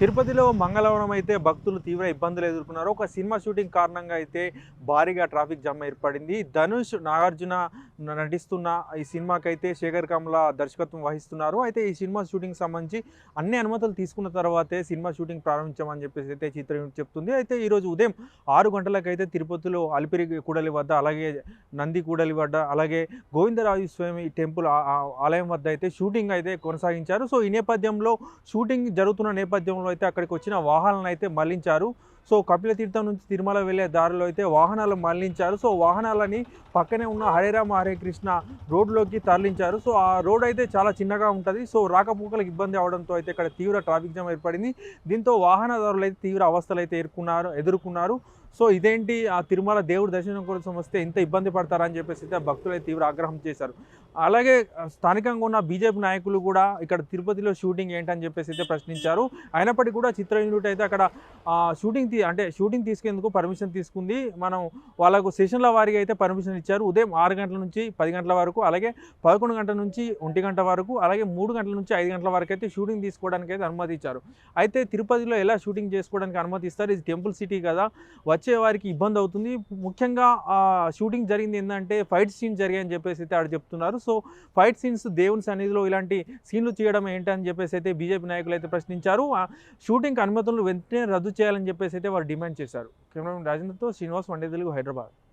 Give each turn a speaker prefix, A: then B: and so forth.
A: తిరుపతిలో మంగళవారం అయితే భక్తులు తీవ్ర ఇబ్బందులు ఎదుర్కొన్నారు. ఒక సినిమా షూటింగ్ కారణంగా అయితే భారీగా ట్రాఫిక్ జామ్ ఏర్పడింది. ధనుష్ నాగార్జున నటిస్తున్న ఈ సినిమాకి అయితే శేఖర్ కమల దర్శకత్వం వహిస్తున్నారు. అయితే ఈ సినిమా షూటింగ్ సంబంధించి అన్ని అనుమతులు తీసుకున్న తర్వాతే సినిమా షూటింగ్ ప్రారంభించామని చెప్పేసి అయితే చిత్ర చెప్తుంది. అయితే ఈరోజు ఉదయం ఆరు గంటలకైతే తిరుపతిలో అలిపిరి కూడలి వద్ద అలాగే నంది కూడలి వద్ద అలాగే గోవిందరాజు స్వామి టెంపుల్ ఆలయం వద్ద అయితే షూటింగ్ అయితే కొనసాగించారు. సో ఈ నేపథ్యంలో షూటింగ్ జరుగుతున్న నేపథ్యంలో అయితే అక్కడికి వచ్చిన వాహనాలను అయితే మళ్ళించారు. సో కపిలతీర్థం నుంచి తిరుమల వెళ్ళే దారిలో అయితే వాహనాలు మళ్ళించారు. సో వాహనాలని పక్కనే ఉన్న హరే రామ హరే కృష్ణ రోడ్లోకి తరలించారు. సో ఆ రోడ్ అయితే చాలా చిన్నగా ఉంటుంది. సో రాకపోకలకు ఇబ్బంది అవడంతో అయితే ఇక్కడ తీవ్ర ట్రాఫిక్ జామ్ ఏర్పడింది. దీంతో వాహనదారులు అయితే తీవ్ర అవస్థలు అయితే ఎదుర్కొన్నారు ఎదుర్కొన్నారు. సో ఇదేంటి? ఆ తిరుమల దేవుడి దర్శనం కోసం వస్తే ఇంత ఇబ్బంది పడతారని చెప్పేసి అయితే భక్తులు తీవ్ర ఆగ్రహం చేశారు. అలాగే స్థానికంగా ఉన్న బీజేపీ నాయకులు కూడా ఇక్కడ తిరుపతిలో షూటింగ్ ఏంటని చెప్పేసి అయితే ప్రశ్నించారు. అయినప్పటికీ కూడా చిత్ర యూనిట్ అయితే అక్కడ షూటింగ్ తీ అంటే షూటింగ్ తీసుకేందుకు పర్మిషన్ తీసుకుంది. మనం వాళ్ళకు సెషన్ల వారిగా అయితే పర్మిషన్ ఇచ్చారు. ఉదయం ఆరు గంటల నుంచి పది గంటల వరకు అలాగే పదకొండు గంటల నుంచి ఒంటి గంట వరకు అలాగే మూడు గంటల నుంచి ఐదు గంటల వరకు అయితే షూటింగ్ తీసుకోవడానికి అయితే అనుమతి ఇచ్చారు అయితే తిరుపతిలో ఎలా షూటింగ్ చేసుకోవడానికి అనుమతి ఇస్తారు ఇది టెంపుల్ సిటీ కదా. వచ్చే వారికి ఇబ్బంది అవుతుంది. ముఖ్యంగా షూటింగ్ జరిగింది ఏంటంటే ఫైట్ సీన్ జరిగాయని చెప్పేసి అయితే ఆడ చెప్తున్నారు. సో ఫైట్ సీన్స్ దేవుని సన్నిధిలో ఇలాంటి సీన్లు చేయడం ఏంటని చెప్పేసి అయితే బీజేపీ నాయకులు అయితే ప్రశ్నించారు. ఆ షూటింగ్ అనుమతులు వెంటనే రద్దు చేయాలని చెప్పేసి అయితే వారు డిమాండ్ చేశారు. కెమెరామెన్ రాజేంద్రతో శ్రీనివాస్ వండే తెలుగు హైదరాబాద్.